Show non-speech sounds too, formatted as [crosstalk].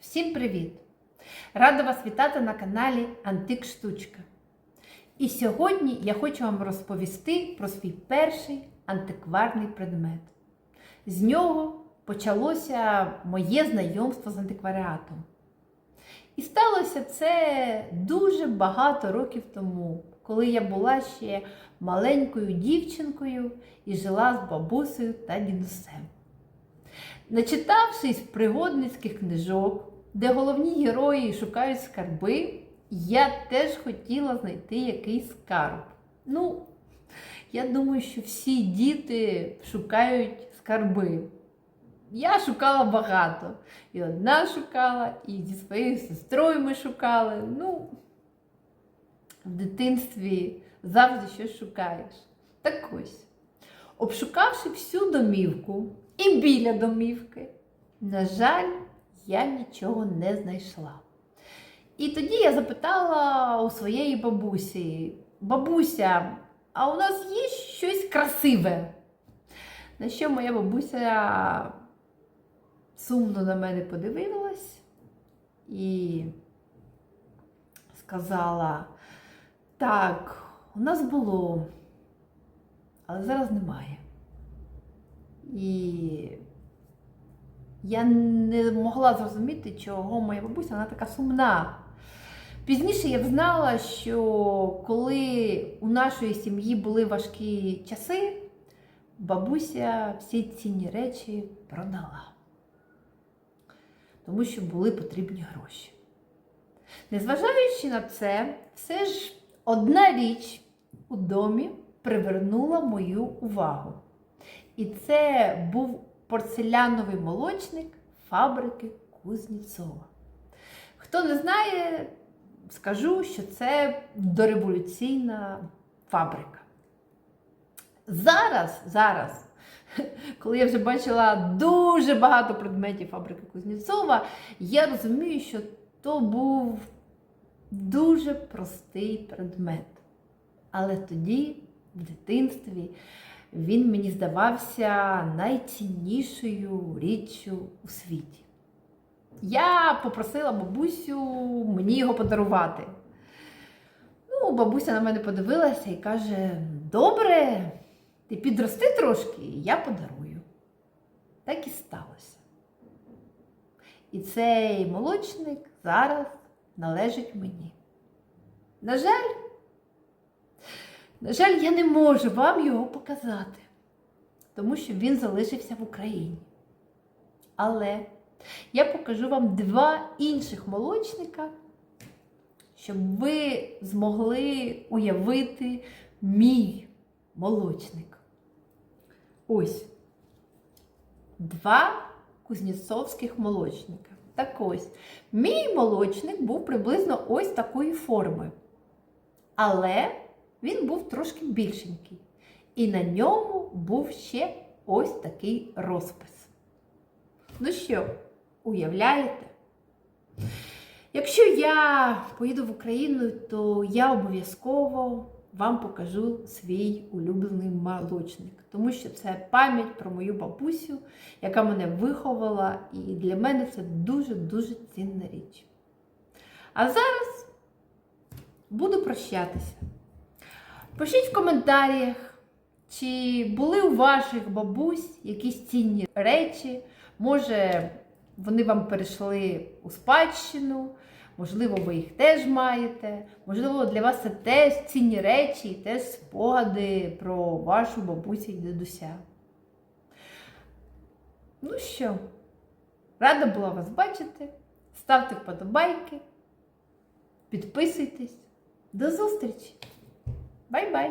Всім привіт! Рада вас вітати на каналі Антик Штучка. І сьогодні я хочу вам розповісти про свій перший антикварний предмет. З нього почалося моє знайомство з антикваріатом. І сталося це дуже багато років тому, коли я була ще маленькою дівчинкою і жила з бабусею та дідусем. Начитавшись пригодницьких книжок, де головні герої шукають скарби, я теж хотіла знайти якийсь скарб. Ну, я думаю, що всі діти шукають скарби. Я шукала багато. І одна шукала, і зі своєю сестрою ми шукали. Ну, в дитинстві завжди щось шукаєш. Так ось, обшукавши всю домівку і біля домівки, на жаль, я нічого не знайшла. І тоді я запитала у своєї бабусі: бабуся, а у нас є щось красиве? На що моя бабуся сумно на мене подивилась і сказала: так, у нас було, але зараз немає. І я не могла зрозуміти, чого моя бабуся вона така сумна. Пізніше я взнала, що коли у нашої сім'ї були важкі часи, бабуся всі цінні речі продала, тому що були потрібні гроші. Незважаючи на це, все ж одна річ у домі привернула мою увагу. І це був порцеляновий молочник фабрики Кузнєцова. Хто не знає, скажу, що це дореволюційна фабрика. Зараз, зараз, [laughs] коли я вже бачила дуже багато предметів фабрики Кузнєцова, я розумію, що то був дуже простий предмет. Але тоді, в дитинстві, він мені здавався найціннішою річчю у світі. Я попросила бабусю мені його подарувати. Ну, бабуся на мене подивилася і каже: Добре, ти підрости трошки, і я подарую. Так і сталося. І цей молочник зараз належить мені. На жаль, на жаль, я не можу вам його показати, тому що він залишився в Україні. Але я покажу вам два інших молочника, щоб ви змогли уявити мій молочник. Ось два кузнєцовських молочника. Так ось, мій молочник був приблизно ось такої форми. Але він був трошки більшенький. І на ньому був ще ось такий розпис. Ну що, уявляєте? Якщо я поїду в Україну, то я обов'язково вам покажу свій улюблений молочник, тому що це пам'ять про мою бабусю, яка мене виховала, і для мене це дуже-дуже цінна річ. А зараз буду прощатися. Пишіть в коментарях, чи були у ваших бабусь якісь цінні речі, може, вони вам перейшли у спадщину, можливо, ви їх теж маєте, можливо, для вас це теж цінні речі і теж спогади про вашу бабусю і дідуся. Ну що, рада була вас бачити. Ставте вподобайки, підписуйтесь. До зустрічі! Bye bye.